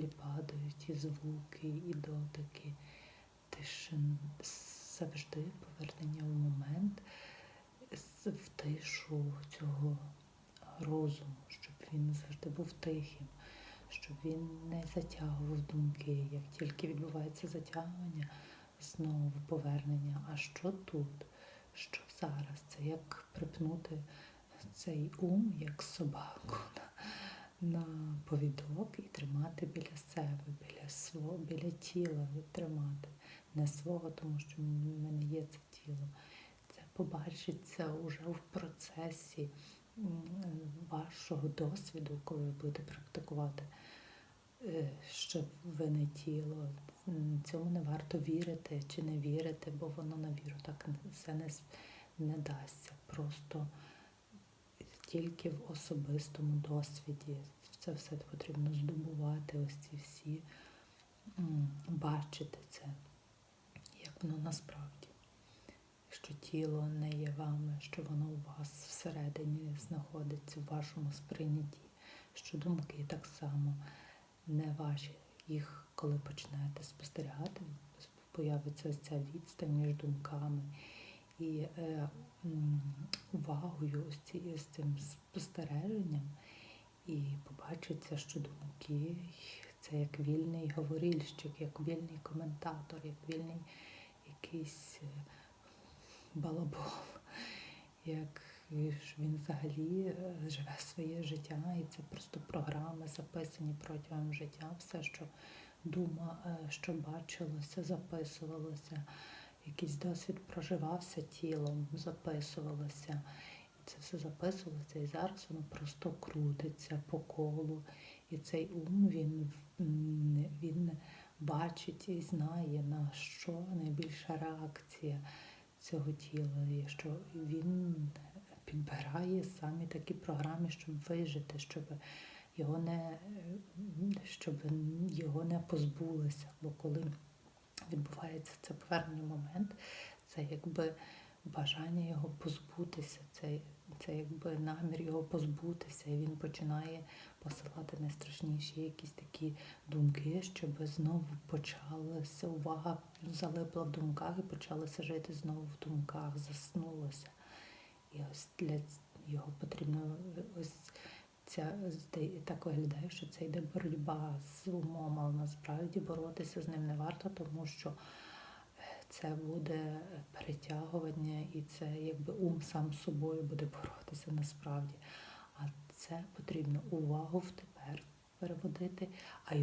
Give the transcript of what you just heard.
краплі падають, і звуки, і дотики, тишин, завжди повернення в момент, в тишу цього розуму, щоб він завжди був тихим, щоб він не затягував думки. Як тільки відбувається затягування, знову повернення. А що тут? Що зараз? Це як припнути цей ум, як собаку на, повідок і тримати біля себе, біля свого, біля тіла тримати. Не свого, тому що в мене є це тіло. Це побачиться уже в процесі вашого досвіду, коли ви будете практикувати, е, що ви не тіло. Цьому не варто вірити чи не вірити, бо воно на віру так все не, не дасться. Просто тільки в особистому досвіді це все потрібно здобувати, ось ці всі бачити це, як воно насправді. Що тіло не є вами, що воно у вас всередині знаходиться в вашому сприйнятті, що думки так само не ваші. Їх, коли почнете спостерігати, появиться ось ця відстань між думками і е, увагою, з цим спостереженням, і побачиться, що думки це як вільний говорильщик, як вільний коментатор, як вільний якийсь е, балабол, як він взагалі е, живе своє життя, і це просто програми записані протягом життя, все, що дума, що бачилося, записувалося, якийсь досвід проживався тілом, записувалося. Це все записувалося, і зараз воно просто крутиться по колу. І цей ум він, він бачить і знає, на що найбільша реакція цього тіла, і що він підбирає самі такі програми, щоб вижити, щоб його не, щоб його не позбулися. Бо коли відбувається це повернення момент, це якби бажання його позбутися, це, це якби намір його позбутися, і він починає посилати найстрашніші якісь такі думки, щоб знову почалася увага залипла в думках і почалося жити знову в думках, заснулося. І ось для його потрібно ось ця так виглядає, що це йде боротьба з умом, але насправді боротися з ним не варто, тому що це буде перетягування, і це якби ум сам з собою буде боротися насправді. А це потрібно увагу в тепер переводити, а